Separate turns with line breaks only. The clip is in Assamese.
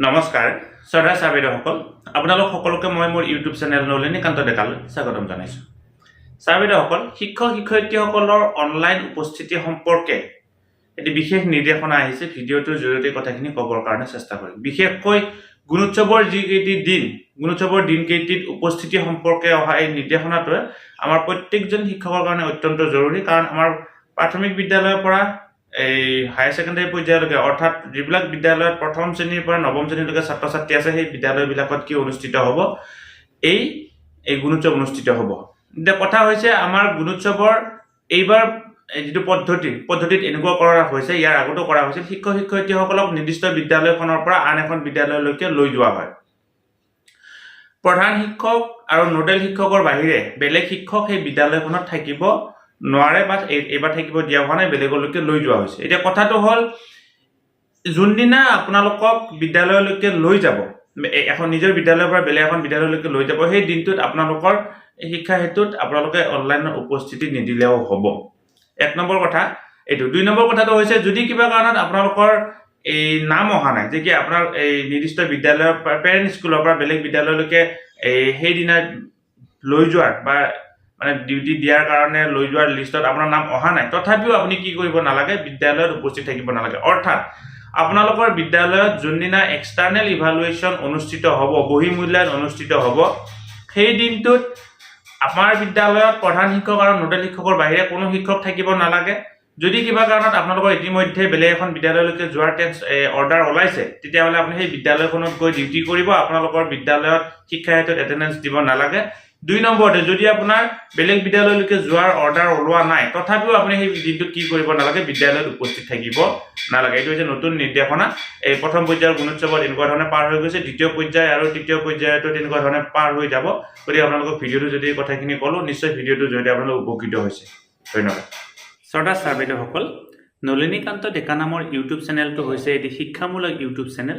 নমস্কাৰ শ্ৰদ্ধা ছাৰ বাইদেউসকল আপোনালোক সকলোকে মই মোৰ ইউটিউব চেনেল নলিনীকান্ত ডেকালৈ স্বাগতম জনাইছোঁ। ছাৰ বাইদেউসকল শিক্ষক শিক্ষয়িত্ৰীসকলৰ অনলাইন উপস্থিতি সম্পৰ্কে এটি বিশেষ নিৰ্দেশনা আহিছে ভিডিঅ'টোৰ জৰিয়তে কথাখিনি ক'বৰ কাৰণে চেষ্টা কৰিম। বিশেষকৈ গুণোৎসৱৰ যিকেইটি দিন গুণোৎসৱৰ দিনকেইটিত উপস্থিতি সম্পৰ্কে অহা এই নিৰ্দেশনাটোৱে আমাৰ প্ৰত্যেকজন শিক্ষকৰ কাৰণে অত্যন্ত জৰুৰী কাৰণ আমাৰ প্ৰাথমিক বিদ্যালয়ৰ পৰা এই হায়াৰ ছেকেণ্ডেৰী পৰ্যায়লৈকে অৰ্থাৎ যিবিলাক বিদ্যালয়ত প্ৰথম শ্ৰেণীৰ পৰা নৱম শ্ৰেণীলৈকে ছাত্ৰ ছাত্ৰী আছে সেই বিদ্যালয়বিলাকত কি অনুষ্ঠিত হ'ব? এই এই গুণোৎসৱ অনুষ্ঠিত হ'ব। এতিয়া কথা হৈছে আমাৰ গুণোৎসৱৰ এইবাৰ এই যিটো পদ্ধতি পদ্ধতিত এনেকুৱা কৰা হৈছে ইয়াৰ আগতো কৰা হৈছিল শিক্ষক শিক্ষয়িত্ৰীসকলক নিৰ্দিষ্ট বিদ্যালয়খনৰ পৰা আন এখন বিদ্যালয়লৈকে লৈ যোৱা হয়। প্ৰধান শিক্ষক আৰু নোডেল শিক্ষকৰ বাহিৰে বেলেগ শিক্ষক সেই বিদ্যালয়খনত থাকিব নোৱাৰে বা এই- এইবাৰ থাকিব দিয়া হোৱা নাই বেলেগলৈকে লৈ যোৱা হৈছে। এতিয়া কথাটো হ'ল যোনদিনা আপোনালোকক বিদ্যালয়লৈকে লৈ যাব এখন নিজৰ বিদ্যালয়ৰ পৰা বেলেগ এখন বিদ্যালয়লৈকে লৈ যাব সেই দিনটোত আপোনালোকৰ শিক্ষা হেতুত আপোনালোকে অনলাইনত উপস্থিতি নিদিলেও হ'ব। এক নম্বৰ কথা এইটো। দুই নম্বৰ কথাটো হৈছে যদি কিবা কাৰণত আপোনালোকৰ এই নাম অহা নাই যে কি আপোনাৰ এই নিৰ্দিষ্ট বিদ্যালয়ৰ পৰা পেৰেণ্ট স্কুলৰ পৰা বেলেগ বিদ্যালয়লৈকে এই সেইদিনা লৈ যোৱাৰ বা মানে ডিউটি দিয়াৰ কাৰণে লৈ যোৱাৰ লিষ্টত আপোনাৰ নাম অহা নাই। তথাপিও আপুনি কি কৰিব নালাগে বিদ্যালয়ত উপস্থিত থাকিব নালাগে। অৰ্থাৎ আপোনালোকৰ বিদ্যালয়ত যোনদিনা এক্সটাৰ্নেল ইভালুৱেশ্যন অনুষ্ঠিত হ'ব বহি মূল্যায়ন অনুষ্ঠিত হ'ব সেই দিনটোত আমাৰ বিদ্যালয়ত প্ৰধান শিক্ষক আৰু নোডেল শিক্ষকৰ বাহিৰে কোনো শিক্ষক থাকিব নালাগে। যদি কিবা কাৰণত আপোনালোকৰ ইতিমধ্যে বেলেগ এখন বিদ্যালয়লৈকে যোৱাৰ টেন্স অৰ্ডাৰ ওলাইছে তেতিয়াহ'লে আপুনি সেই বিদ্যালয়খনত গৈ ডিউটি কৰিব। আপোনালোকৰ বিদ্যালয়ত শিক্ষা হেতুত এটেণ্ডেঞ্চ দিব নালাগে। দুই নম্বৰতে যদি আপোনাৰ বেলেগ বিদ্যালয়লৈকে যোৱাৰ অৰ্ডাৰ ওলোৱা নাই তথাপিও আপুনি সেই দিনটোত কি কৰিব নালাগে বিদ্যালয়ত উপস্থিত থাকিব নালাগে। এইটো হৈছে নতুন নিৰ্দেশনা। এই প্ৰথম পৰ্যায়ৰ গুণোৎসৱত এনেকুৱা ধৰণে পাৰ হৈ গৈছে দ্বিতীয় পৰ্যায় আৰু তৃতীয় পৰ্যায়তো তেনেকুৱা ধৰণে পাৰ হৈ যাব। গতিকে আপোনালোকক ভিডিঅ'টো যদি কথাখিনি ক'লোঁ নিশ্চয় ভিডিঅ'টোৰ জৰিয়তে আপোনালোক উপকৃত হৈছে। ধন্যবাদ। শ্ৰদ্ধা ছাৰ বাইদেউসকল নলিনীকান্ত ডেকা নামৰ ইউটিউব চেনেলটো হৈছে এটি শিক্ষামূলক ইউটিউব চেনেল